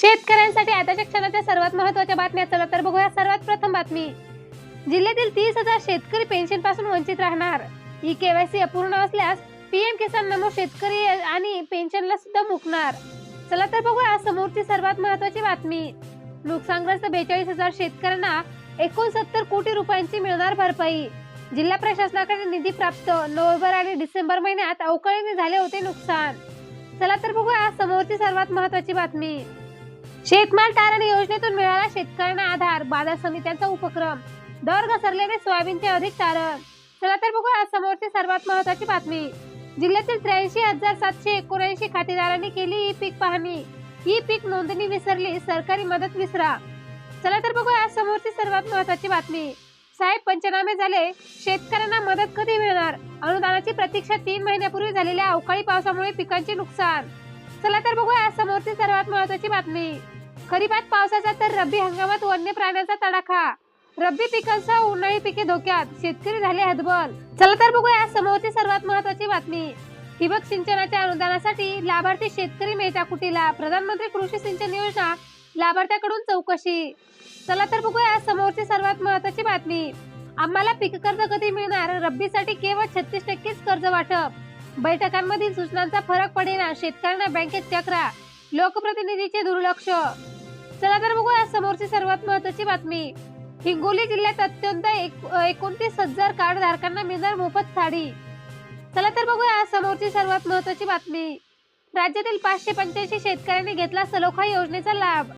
शेतकऱ्यांसाठी आताच्या क्षणाच्या सर्वात महत्त्वाच्या बातम्या. चला तर बघूया सर्वात प्रथम बातमी. जिल्ह्यातील तीस हजार शेतकरी पेन्शनपासून वंचित राहणार. ई केवायसी अपूर्ण असल्यास पीएम किसान नमो शेतकरी आणि पेन्शनला सुद्धा मुकणार. चला तर बघूया समोरची सर्वात महत्वाची बातमी. नुकसानग्रस्त बेचाळीस हजार शेतकऱ्यांना एकोणसत्तर कोटी रुपयांची मिळणार भरपाई. जिल्हा प्रशासनाकडे निधी प्राप्त. नोव्हेंबर आणि डिसेंबर महिन्यात अवकाळीने झाले होते नुकसान. चला तर बघूया समोरची सर्वात महत्वाची बातमी. शेतमाल तारण योजनेतून मिळाला शेतकऱ्यांना आधार बाजार समित्यांचा उपक्रम दर घसरल्याने सोयाबीनचे अधिक तारण चला तर बघूया समोरची सर्वात महत्वाची बातमी. जिल्ह्यातील त्र्याऐंशी हजार सातशे एकोणऐंशी खातेदारांनी केली ई पीक पाहणी. ई पीक नोंदणी विसरली सरकारी मदत विसरा. चला तर बघूया समोरची सर्वात महत्वाची बातमी. साहेब पंचनामे झाले. शेतकऱ्यांना मदत कधी मिळणार? अनुदानाची प्रतीक्षा तीन महिन्यापूर्वी झालेल्या अवकाळी पावसामुळे पिकांचे नुकसान. चला तर बघूया समोरची सर्वात महत्वाची बातमी. खरीपात पावसाचा तर रब्बी हंगामात वन्य प्राण्यांचा तडाखा. रब्बी पिकांसह उन्हाळी पिके धोक्यात. शेतकरी झाले हतबल. चला तर बघूया समोरची सर्वात महत्वाची बातमी. ठिबक सिंचनाच्या अनुदानासाठी लाभार्थी शेतकरी मेटा कुटीला. प्रधानमंत्री कृषी सिंचन योजना लाभार्थ्याकडून चौकशी. चला तर बघूया समोरची सर्वात महत्वाची बातमी. आम्हाला पीक कर्ज कधी मिळणार? रब्बीसाठी केवळ छत्तीस टक्केच कर्ज वाटप. बैठकांमधील सूचनांचा फरक पडेना. शेतकऱ्यांना बँकेत चक्रा. लोकप्रतिनिधीचे दुर्लक्ष. चला तर बघूया समोरची सर्वात महत्वाची बातमी. हिंगोली जिल्ह्यात अत्यंत एक- एकोणतीस हजार कार्ड धारकांना मिळणार मोफत साडी. चला तर बघूया समोरची सर्वात महत्वाची बातमी. राज्यातील पाचशे पंच्याऐंशी शेतकऱ्यांनी घेतला सलोखा योजनेचा लाभ.